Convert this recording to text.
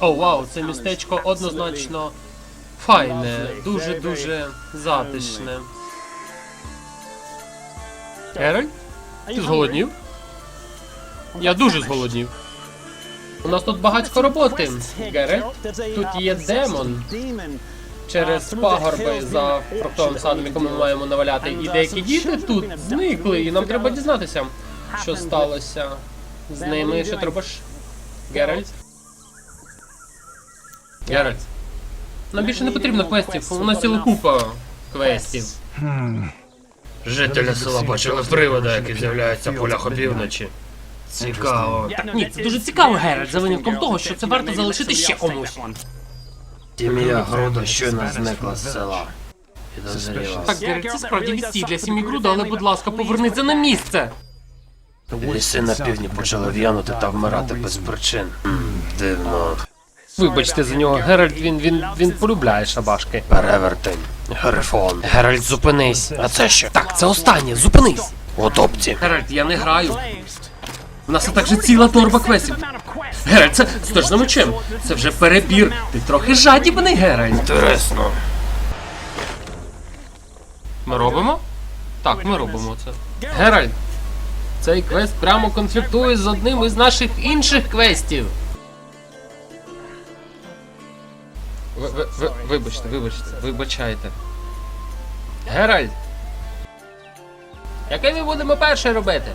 О, вау, це містечко однозначно файне, дуже-дуже затишне. Геральт? Ти зголоднів? Я дуже зголоднів. У нас тут багатько роботи. Геральт, тут є демон. Через пагорби за фруктовим садом, якому ми маємо наваляти. І деякі діти тут зникли, і нам треба дізнатися, що сталося з ними. Що ти робиш? Геральт? Геральт. Нам більше не потрібно квестів, у нас ціла купа квестів. Жителі села бачили привода, який з'являється в полях опівночі. Цікаво. Так ні, це дуже цікаво, Геральт, за винятком того, що це варто залишити ще комусь. Сім'я Груда щойно зникла з села. Підозріло. Так, Геральт, це справді відстій для сім'ї Груда, але, будь ласка, повернися на місце. Ліси на півдні почали в'янути та вмирати без причин. М, Дивно. Вибачте за нього, Геральт, він, він, він полюбляє шабашки. Перевертень. Грифон. Геральт, зупинись. А це що? Так, це останнє, зупинись. Утопці. Геральт, я не граю. У нас і так ціла торба квестів. Геральт, це з мечем. Це вже перебір. Ти трохи жадібний, Геральт. Інтересно. Ми робимо? Так, ми робимо це. Геральт, цей квест прямо конфліктує з одним із наших інших квестів. Ви, ви, ви, вибачте, вибачте, вибачайте. Геральт! Яке ми будемо перше робити?